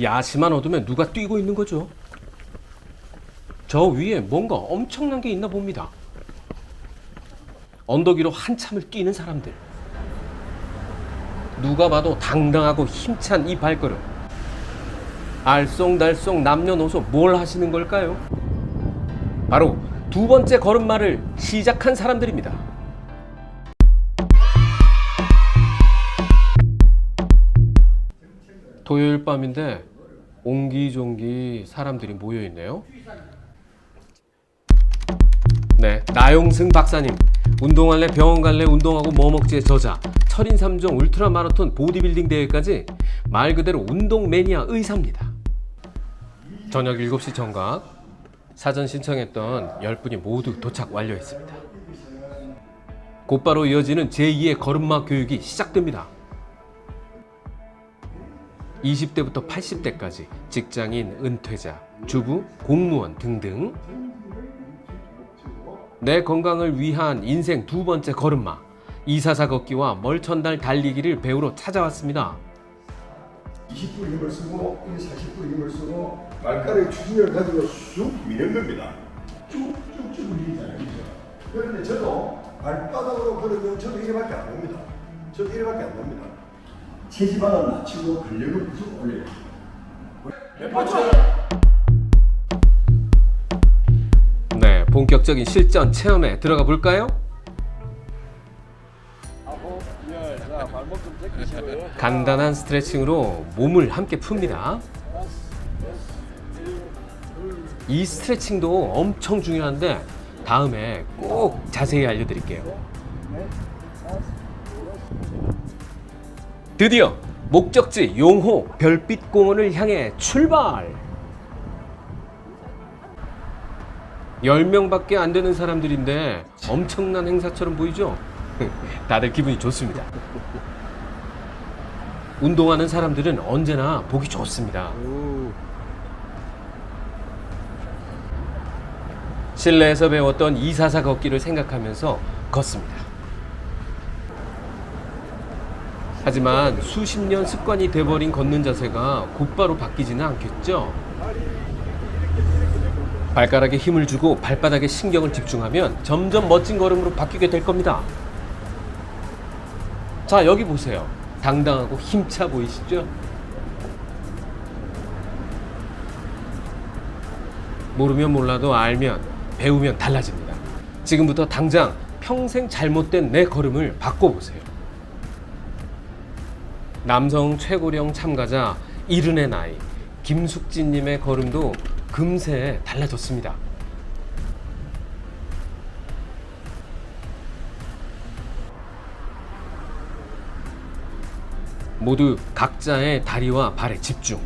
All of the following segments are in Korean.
야심한 어둠에 누가 뛰고 있는 거죠? 저 위에 뭔가 엄청난 게 있나 봅니다. 언덕 위로 한참을 뛰는 사람들. 누가 봐도 당당하고 힘찬 이 발걸음. 알쏭달쏭 남녀노소 뭘 하시는 걸까요? 바로 두 번째 걸음마를 시작한 사람들입니다. 토요일 밤인데 옹기종기 사람들이 모여 있네요. 네, 나용승 박사님. 운동할래 병원 갈래 운동하고 뭐 먹지의 저자. 철인 3종 울트라 마라톤 보디빌딩 대회까지 말 그대로 운동 매니아 의사입니다. 저녁 7시 정각 사전 신청했던 10분이 모두 도착 완료했습니다. 곧바로 이어지는 제2의 걸음마 교육이 시작됩니다. 20대부터 80대까지 직장인, 은퇴자, 주부, 공무원 등등 내 건강을 위한 인생 두 번째 걸음마 이사사 걷기와 멀천달 달리기를 배우러 찾아왔습니다. 20분 힘을 쓰고 이 40분 힘을 쓰고 발가락에 추진력을 가지고 쑥 미는 겁니다. 쭉쭉쭉 밀리잖아요. 그런데 저도 발바닥으로 걸으면 저도 이래밖에 안 옵니다. 저도 이래밖에 안 옵니다. 체지방을 낮추고 근력을 계속 올려요. 네, 본격적인 실전 체험에 들어가 볼까요? 간단한 스트레칭으로 몸을 함께 풉니다. 이 스트레칭도 엄청 중요한데 다음에 꼭 자세히 알려드릴게요. 드디어 목적지 용호 별빛 공원을 향해 출발! 10명밖에 안 되는 사람들인데 엄청난 행사처럼 보이죠? 다들 기분이 좋습니다. 운동하는 사람들은 언제나 보기 좋습니다. 실내에서 배웠던 이사사 걷기를 생각하면서 걷습니다. 하지만 수십 년 습관이 돼버린 걷는 자세가 곧바로 바뀌지는 않겠죠? 발가락에 힘을 주고 발바닥에 신경을 집중하면 점점 멋진 걸음으로 바뀌게 될 겁니다. 자, 여기 보세요. 당당하고 힘차 보이시죠? 모르면 몰라도 알면 배우면 달라집니다. 지금부터 당장 평생 잘못된 내 걸음을 바꿔보세요. 남성 최고령 참가자 이른의 나이 김숙진님의 걸음도 금세 달라졌습니다. 모두 각자의 다리와 발에 집중.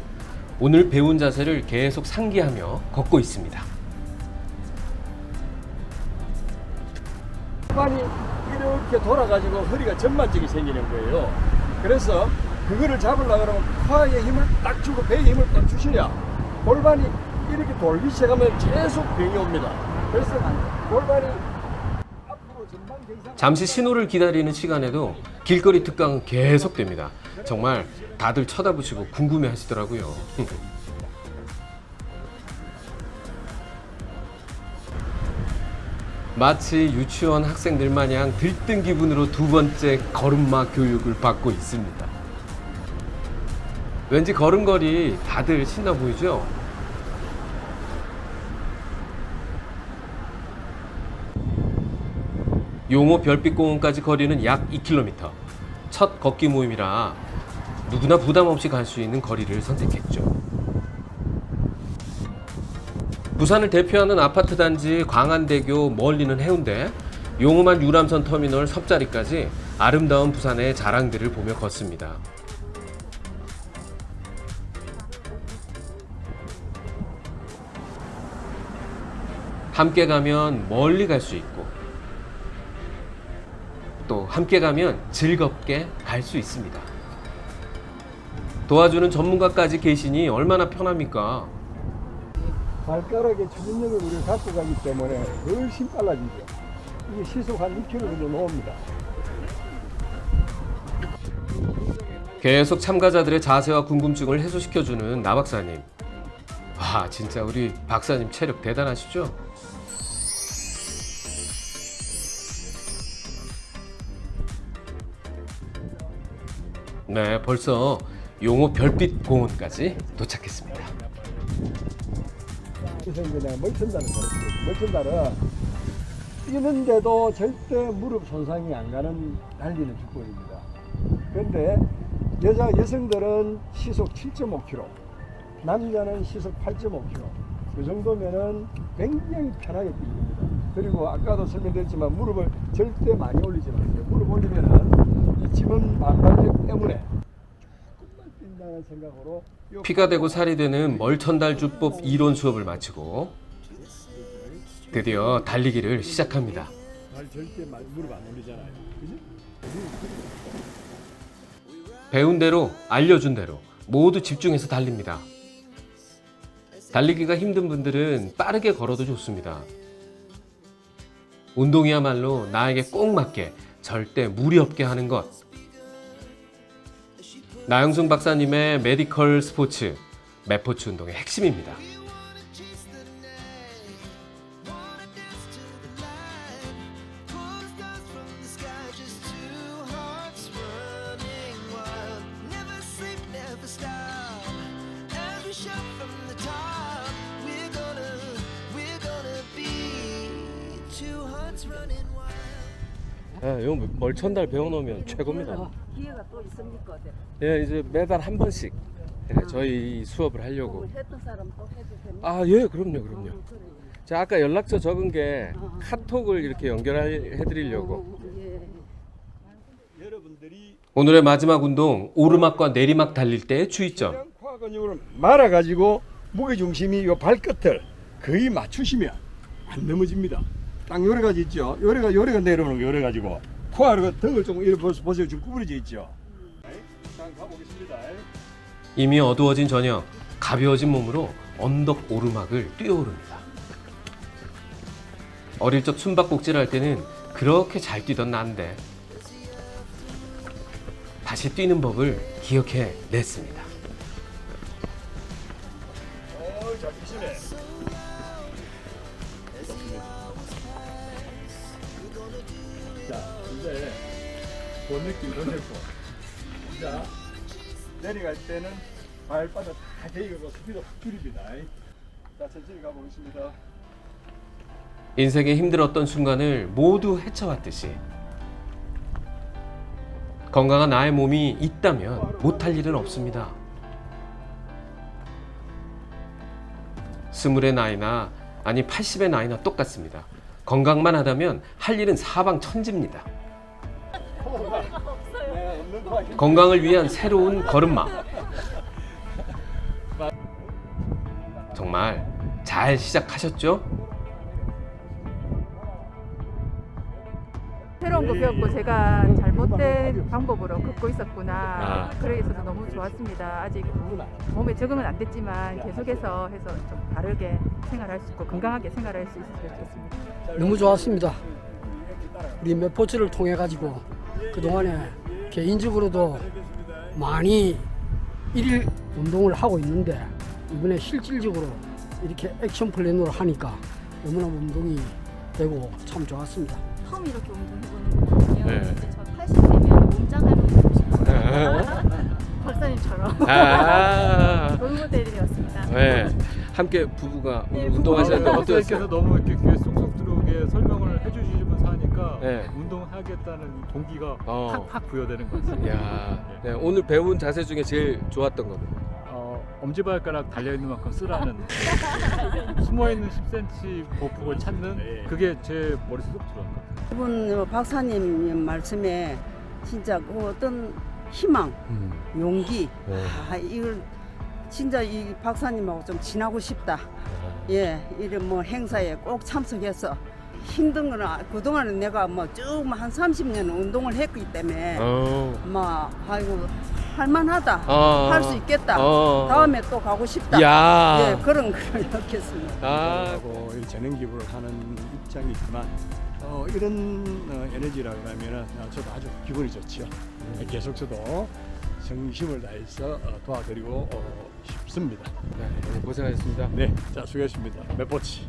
오늘 배운 자세를 계속 상기하며 걷고 있습니다. 골반이 이렇게 돌아가지고 허리가 전만적이 생기는 거예요. 그래서 그거를 잡으려고 그러면 코어에 힘을 딱 주고 배에 힘을 딱 주셔야 골반이 이렇게 돌기 시작하면 계속 병이 옵니다. 그래서 골반이 잠시 신호를 기다리는 시간에도 길거리 특강은 계속됩니다. 정말 다들 쳐다보시고 궁금해 하시더라고요. 마치 유치원 학생들 마냥 들뜬 기분으로 두 번째 걸음마 교육을 받고 있습니다. 왠지 걸음걸이 다들 신나 보이죠? 용호 별빛공원까지 거리는 약 2km. 첫 걷기 모임이라 누구나 부담 없이 갈 수 있는 거리를 선택했죠. 부산을 대표하는 아파트 단지 광안대교 멀리는 해운대, 용호만 유람선 터미널 섭자리까지 아름다운 부산의 자랑들을 보며 걷습니다. 함께 가면 멀리 갈 수 있고 또 함께 가면 즐겁게 갈 수 있습니다. 도와주는 전문가까지 계시니 얼마나 편합니까? 발가락에 추진력을 우리가 갖고 가기 때문에 훨씬 빨라지죠. 이게 시속 한 6km 정도 나옵니다. 계속 참가자들의 자세와 궁금증을 해소시켜주는 나 박사님. 와, 진짜 우리 박사님 체력 대단하시죠? 네, 벌써 용호 별빛 공원까지 도착했습니다. 내가 멀천다를 가르쳐요. 멀천다를 뛰는데도 절대 무릎 손상이 안 가는 달리는 기법입니다. 그런데 여자 여성들은 시속 7.5km, 남자는 시속 8.5km. 그 정도면은 굉장히 편하게 뛰습니다. 그리고 아까도 설명드렸지만 무릎을 절대 많이 올리지 마세요. 무릎 올리면은 이 지문 반발력 때문에 조금만 뛴다는 생각으로 요 피가 되고 살이 되는 멀천달주법 이론 수업을 마치고 드디어 달리기를 시작합니다. 발 절대 마- 무릎 안 올리잖아요. 배운 대로 알려준 대로 모두 집중해서 달립니다. 달리기가 힘든 분들은 빠르게 걸어도 좋습니다. 운동이야말로 나에게 꼭 맞게 절대 무리 없게 하는 것. 나영승 박사님의 메디컬 스포츠 매포츠 운동의 핵심입니다. 예, 요 멀천달 배워놓으면 최고입니다. 기회가 또 있습니까? 어때? 예, 이제 매달 한 번씩 예, 저희 수업을 하려고. 했던 사람 또 해도 됩니까? 아, 예, 그럼요, 그럼요. 어, 그래. 자, 아까 연락처 적은 게 카톡을 이렇게 연결해 드리려고. 어, 예. 여러분들이 오늘의 마지막 운동 오르막과 내리막 달릴 때의 주의점. 쇄장과 근육을 말아 가지고 무게 중심이 요 발끝을 거의 맞추시면 안 넘어집니다. 딱 요래 가지 있죠. 요래가 요래가 내려오는 거 요래 가지고 코아르가 등을 조금 이렇게 보세요. 지금 구부러져 있죠. 자, 가보겠습니다. 이미 어두워진 저녁, 가벼워진 몸으로 언덕 오르막을 뛰어오릅니다. 어릴 적 숨바꼭질을 할 때는 그렇게 잘 뛰던 난데 다시 뛰는 법을 기억해 냈습니다. 느낌 보셨고. 자, 내려갈 때는 발바닥 다 대고 스피드 확 줄입니다. 자, 천천히 가보겠습니다. 인생의 힘들었던 순간을 모두 헤쳐왔듯이 건강한 나의 몸이 있다면 못할 일은 없습니다. 스물의 나이나 아니 80의 나이나 똑같습니다. 건강만 하다면 할 일은 사방천지입니다. 건강을 위한 새로운 걸음마. 정말 잘 시작하셨죠? 새로운 거 배웠고 제가 잘못된 방법으로 걷고 있었구나. 아. 그래 있어서 너무 좋았습니다. 아직 몸에 적응은 안 됐지만 계속해서 해서 좀 다르게 생활할 수 있고 건강하게 생활할 수 있었으면 좋겠습니다. 너무 좋았습니다. 우리 맵포츠를 통해 가지고 그 동안에 개인적으로도 많이 일일 운동을 하고 있는데 이번에 실질적으로 이렇게 액션 플랜으로 하니까 너무나 운동이 되고 참 좋았습니다. 처음 이렇게 운동해보는 거거든요. 네. 저 80대면 몸짱 할머니 되고 싶어요. 박사님처럼 아, 롤모델이었습니다. 네. 함께 부부가 네, 운동하셨는데 부부가 선생님께서 어떠셨어요? 너무 이렇게 귀에 쏙쏙 들어오게 설명을 해주시면서 하니까 네. 운동하겠다는 동기가 어. 팍팍 부여되는 것 같습니다. 야, 네, 오늘 배운 자세 중에 제일 좋았던 거는 어, 엄지발가락 달려 있는 만큼 쓰라는 숨어 있는 10cm 보폭을 찾는 그게 제 머릿속에 쏙 들어간 것 같아요. 이분 어, 박사님 말씀에 진짜 그 어떤 희망, 용기, 네. 아, 이걸 진짜 이 박사님하고 좀 지나고 싶다. 예, 이런 뭐 행사에 꼭 참석해서 힘든 거는 아- 그동안은 내가 뭐쭉한 30년 운동을 했기 때문에 어. 막 아이고 할만하다. 어. 할 수 있겠다. 어. 다음에 또 가고 싶다. 야. 예, 그런 걸 느꼈습니다. 아, 하고 이 재능 기부를 하는 입장이 있지만 어, 이런 어, 에너지라 그러면은 어, 저도 아주 기분이 좋지요. 계속 저도 정심을 다해서 어, 도와드리고 어, 싶습니다. 네, 오늘 고생하셨습니다. 네, 자 수고했습니다. 몇 포치.